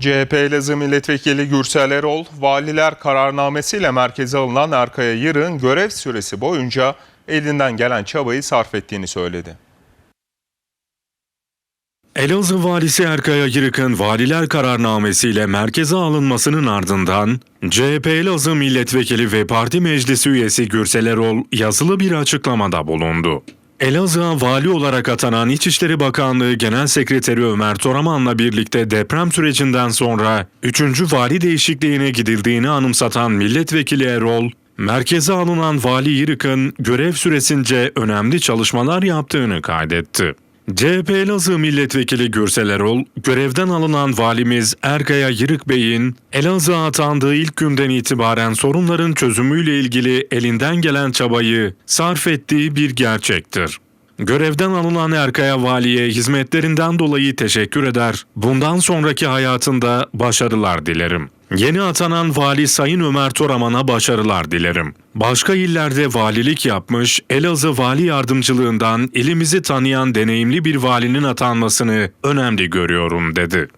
CHP Elazığ Milletvekili Gürsel Erol, valiler kararnamesiyle merkeze alınan Erkaya Yırık'ın görev süresi boyunca elinden gelen çabayı sarf ettiğini söyledi. Elazığ valisi Erkaya Yırık'ın valiler kararnamesiyle merkeze alınmasının ardından CHP Elazığ milletvekili ve parti meclisi üyesi Gürsel Erol yazılı bir açıklamada bulundu. Elazığ'a vali olarak atanan İçişleri Bakanlığı Genel Sekreteri Ömer Toraman'la birlikte deprem sürecinden sonra 3. vali değişikliğine gidildiğini anımsatan milletvekili Erol, merkeze alınan vali Yırık'ın görev süresince önemli çalışmalar yaptığını kaydetti. CHP Elazığ Milletvekili Gürsel Erol, görevden alınan valimiz Erkaya Yırık Bey'in Elazığ'a atandığı ilk günden itibaren sorunların çözümüyle ilgili elinden gelen çabayı sarf ettiği bir gerçektir. Görevden alınan Erkaya Vali'ye hizmetlerinden dolayı teşekkür eder. Bundan sonraki hayatında başarılar dilerim. Yeni atanan vali Sayın Ömer Toraman'a başarılar dilerim. Başka illerde valilik yapmış, Elazığ vali yardımcılığından ilimizi tanıyan deneyimli bir valinin atanmasını önemli görüyorum dedi.